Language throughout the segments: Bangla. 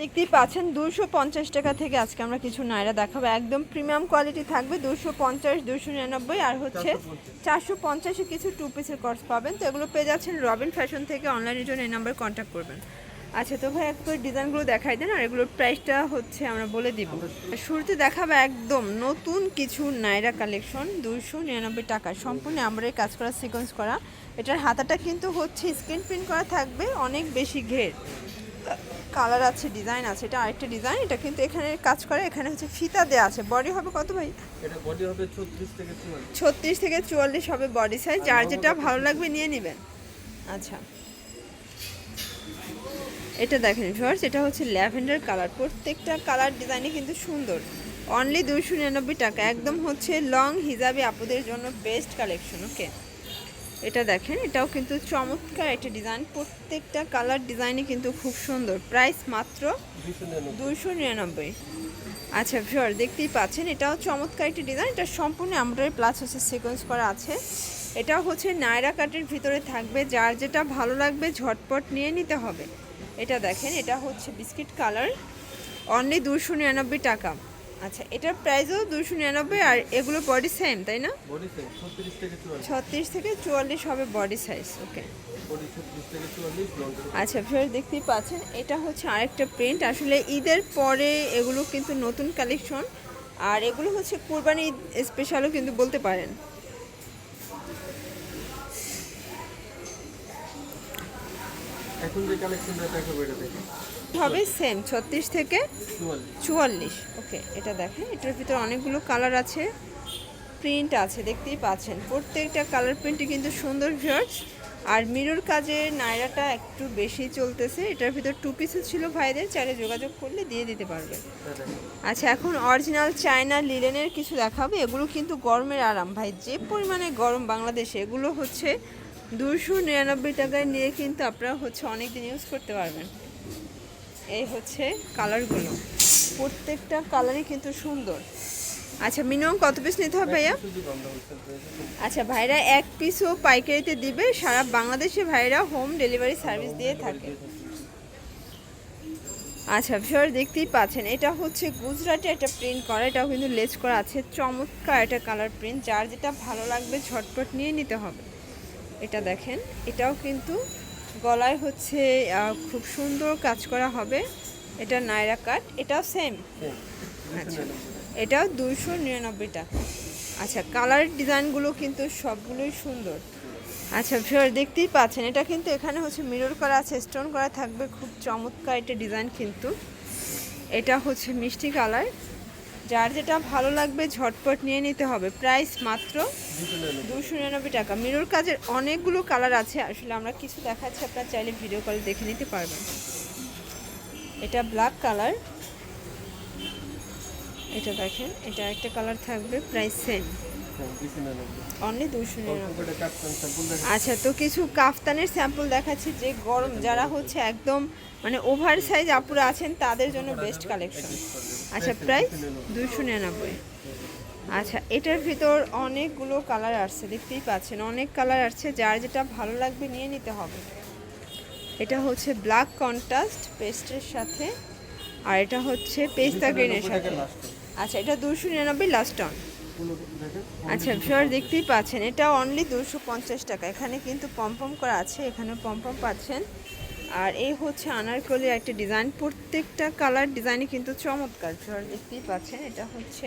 দেখতেই পাচ্ছেন দুশো পঞ্চাশ টাকা থেকে আজকে আমরা কিছু নায়রা দেখাবো। একদম প্রিমিয়াম কোয়ালিটি থাকবে দুশো পঞ্চাশ দুশো নিরানব্বই আর হচ্ছে চারশো পঞ্চাশে। কিছু টু পিসের কর্স পাবেন। তো এগুলো পেয়ে যাচ্ছেন রবিন ফ্যাশন থেকে। অনলাইনের জন্য এই নাম্বার কন্ট্যাক্ট করবেন। আচ্ছা তো ভাই এক করে ডিজাইনগুলো দেখাই দেন আর এগুলোর প্রাইসটা হচ্ছে আমরা বলে দিব। শুরুতে দেখাবো একদম নতুন কিছু নাইরা কালেকশন দুশো নিরানব্বই টাকা। সম্পূর্ণ আমরা কাজ করা সিকোয়েন্স করা। এটার হাতাটা কিন্তু হচ্ছে স্ক্রিন প্রিন্ট করা থাকবে অনেক বেশি ঘের। কালার আছে ডিজাইন আছে এটা আরেকটা ডিজাইন এটা কিন্তু এখানে কাজ করে এখানে হচ্ছে ফিতা দেওয়া আছে। বডি হবে কত ভাই? এটা বডি হবে 36 থেকে 44 ছত্রিশ থেকে চুয়াল্লিশ হবে বডি সাইজ যার যেটা ভালো লাগবে নিয়ে নেবেন। আচ্ছা। এটা দেখেন শর্টস এটা হচ্ছে ল্যাভেন্ডার কালার। প্রত্যেকটা কালার ডিজাইনই কিন্তু সুন্দর। অনলি দুশো নিরানব্বই টাকা। একদম হচ্ছে লং হিজাবি আপুদের জন্য বেস্ট কালেকশন ওকে এটা দেখেন, এটাও কিন্তু চমৎকার একটা ডিজাইন প্রত্যেকটা কালার ডিজাইনই কিন্তু খুব সুন্দর। প্রাইস মাত্র 299 দুইশো নিরানব্বই। আচ্ছা ভিওর দেখতেই পাচ্ছেন, এটাও চমৎকার একটি ডিজাইন এটা সম্পূর্ণ এমব্রয়ডারি প্লাস হচ্ছে সিকোয়েন্স করা আছে। এটাও হচ্ছে নায়রা কাটের ভিতরে থাকবে, যার যেটা ভালো লাগবে, ঝটপট নিয়ে নিতে হবে। এটা দেখেন, এটা হচ্ছে বিস্কিট কালার অনলি দুশো নিরানব্বই টাকা। আচ্ছা এটার প্রাইসও দুশো নিরানব্বই আর এগুলো বডি সেম তাই না? বডি সেম 36 থেকে 44 ছত্রিশ থেকে চুয়াল্লিশ হবে বডি সাইজ ওকে বডি 36 থেকে 44 আচ্ছা ফের দেখতেই পাচ্ছেন এটা হচ্ছে আরেকটা প্রিন্ট আসলে ঈদের পরে এগুলো কিন্তু নতুন কালেকশন আর এগুলো হচ্ছে কোরবানি ঈদ স্পেশালও কিন্তু বলতে পারেন। এখন যে কালেকশনটা দেখাবো এটা দেখেন হবে সেম, ছত্রিশ থেকে চুয়াল্লিশ। ওকে, এটা দেখেন, এটার ভিতরে অনেকগুলো কালার আছে, প্রিন্ট আছে, দেখতেই পাচ্ছেন। প্রত্যেকটা কালার প্রিন্টই কিন্তু সুন্দর ভিউয়ার্স। আর মিরর কাজে নায়রাটা একটু বেশি চলতেছে। এটার ভিতর টু পিসও ছিল ভাইদের, চাইলে যোগাযোগ করলে দিয়ে দিতে পারবে। আচ্ছা এখন অরিজিনাল চায়না লিলেনের কিছু দেখাবে। এগুলো কিন্তু গরমের আরাম। ভাই, যে পরিমাণে গরম বাংলাদেশে, এগুলো হচ্ছে দুশো নিরানব্বই টাকায় নিয়ে কিন্তু আপনারা হচ্ছে অনেক দিন ইউজ করতে পারবেন। এই হচ্ছে কালারগুলো। প্রত্যেকটা কালারই কিন্তু সুন্দর। আচ্ছা মিনিমাম কত পিস নিতে হবে ভাইয়া? আচ্ছা ভাইরা এক পিসও পাইকারিতে দিবে। সারা বাংলাদেশে ভাইরা হোম ডেলিভারি সার্ভিস দিয়ে থাকে। আচ্ছা ভিউয়ার দেখতেই পাচ্ছেন, এটা হচ্ছে গুজরাটে একটা প্রিন্ট করা। এটাও কিন্তু লেস করা আছে। চমৎকার একটা কালার প্রিন্ট যার যেটা ভালো লাগবে ঝটপট নিয়ে নিতে হবে। এটা দেখেন, এটাও কিন্তু গলায় হচ্ছে খুব সুন্দর কাজ করা হবে। এটা নায়রা কাট এটাও সেম আচ্ছা এটাও দুইশো নিরানব্বই টাকা আচ্ছা কালার ডিজাইনগুলো কিন্তু সবগুলোই সুন্দর। আচ্ছা ভিউয়ার দেখতেই পাচ্ছেন এটা কিন্তু এখানে হচ্ছে মিরর করা আছে স্টোন করা থাকবে খুব চমৎকার একটা ডিজাইন কিন্তু। এটা হচ্ছে মিষ্টি কালার যার যেটা ভালো লাগবে ঝটপট নিয়ে নিতে হবে। প্রাইস মাত্র দুশো নিরানব্বই টাকা। মিরর কাজের অনেকগুলো কালার আছে। আসলে আমরা কিছু দেখাচ্ছি, আপনার চাইলে ভিডিও কল দেখে নিতে পারবেন। এটা ব্ল্যাক কালার এটা দেখেন, এটা একটা কালার থাকবে প্রাইস সেম আচ্ছা তো কিছু কাফতানের স্যাম্পল দেখাচ্ছি যে গরম, যারা হচ্ছে একদম মানে ওভার সাইজ আপুরা আছেন, তাদের জন্য বেস্ট কালেকশন আচ্ছা প্রাইস? দুশো নিরানব্বই। আচ্ছা এটার ভিতর অনেকগুলো কালার আসছে দেখতেই পাচ্ছেন অনেক কালার আসছে যার যেটা ভালো লাগবে নিয়ে নিতে হবে। এটা হচ্ছে ব্ল্যাক কন্ট্রাস্ট পেস্টের সাথে আর এটা হচ্ছে পেস্তা গ্রিনের সাথে। আচ্ছা এটা দুশো নিরানব্বই লাস্ট অন আচ্ছা ভিউয়ার দেখতেই পাচ্ছেন এটা অনলি দুশো পঞ্চাশ টাকা। এখানে কিন্তু পম্পম করা আছে এখানে পম্পম পাচ্ছেন। আর এই হচ্ছে আনারকলির একটা ডিজাইন। প্রত্যেকটা কালার ডিজাইনই কিন্তু চমৎকার। দেখতেই পাচ্ছেন, এটা হচ্ছে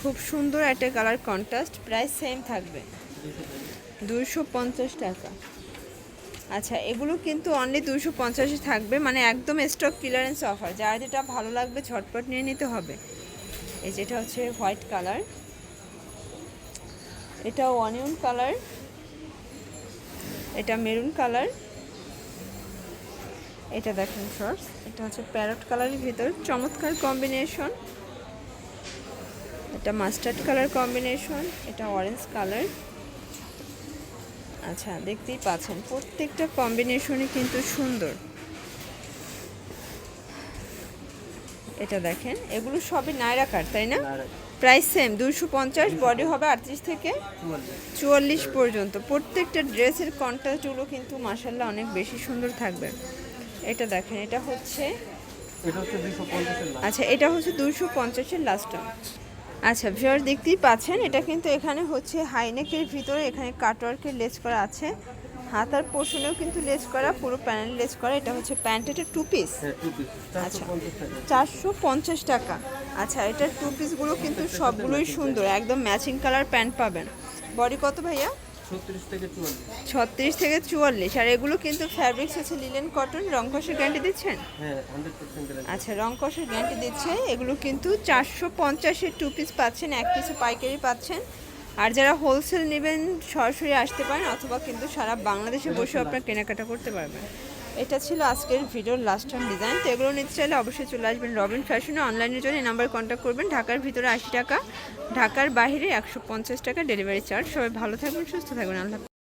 খুব সুন্দর একটা কালার কন্ট্রাস্ট। প্রায় সেম থাকবে। দুশো টাকা। আচ্ছা এগুলো কিন্তু অনলি দুশো পঞ্চাশে থাকবে। মানে একদম স্টক ক্লিয়ারেন্স অফার যার যেটা ভালো লাগবে, ঝটপট নিয়ে নিতে হবে। এই যেটা হচ্ছে হোয়াইট কালার এটা অনিয়ন কালার এটা মেরুন কালার এটা দেখেন শর্টস এটা হচ্ছে প্যারট কালারের ভিতর চমৎকার কম্বিনেশন এটা মাস্টার্ড কালার কম্বিনেশন এটা অরেঞ্জ কালার আচ্ছা দেখতেই পাচ্ছেন প্রত্যেকটা কম্বিনেশনই কিন্তু সুন্দর। এটা দেখেন এগুলো সবই নায়রা কাট তাই না? প্রাইস সেম দুশো পঞ্চাশ বডি হবে আটত্রিশ থেকে চুয়াল্লিশ। পর্যন্ত। প্রত্যেকটা ড্রেসের কন্ট্রাস্টগুলো কিন্তু মাসাল্লাহ অনেক বেশি সুন্দর থাকবে। এটা দেখেন এটা হচ্ছে আচ্ছা এটা হচ্ছে দুশো পঞ্চাশের লাস্ট আচ্ছা ভিউয়ার দেখতেই পাচ্ছেন এটা কিন্তু এখানে হচ্ছে হাইনেকের ভিতরে এখানে কাটওয়ার্কের লেস করা আছে। হাতার পোর্শনেও কিন্তু লেস করা পুরো প্যানেল লেস করা এটা হচ্ছে প্যান্ট এটা টু পিস হ্যাঁ আচ্ছা। চারশো পঞ্চাশ টাকা। আচ্ছা এটার টু পিসগুলো কিন্তু সবগুলোই সুন্দর একদম ম্যাচিং কালার প্যান্ট পাবেন। বডি কত ভাইয়া? ছত্রিশ থেকে চুয়াল্লিশ। আর এগুলো কিন্তু ফ্যাব্রিক্স আছে লিলেন কটন রং কষের গ্যারান্টি দিচ্ছেন? হ্যাঁ আচ্ছা রং কষের গ্যারান্টি দিচ্ছে। এগুলো কিন্তু চারশো পঞ্চাশের টু পিস পাচ্ছেন এক পিস পাইকারি পাচ্ছেন। আর যারা হোলসেল নেবেন সরাসরি আসতে পারেন অথবা কিন্তু সারা বাংলাদেশে বসে আপনার কেনাকাটা করতে পারবেন। এটা ছিল আজকের ভিডিওর লাস্ট টাইম ডিজাইন তো এগুলো নিতে চাইলে অবশ্যই চলে আসবেন রবিন ফ্যাশনে অনলাইনের জন্য এই নাম্বার কন্ট্যাক্ট করবেন। ঢাকার ভিতরে আশি টাকা, ঢাকার বাইরে একশো পঞ্চাশ টাকা ডেলিভারি চার্জ সবাই ভালো থাকবেন, সুস্থ থাকবেন। আল্লাহ।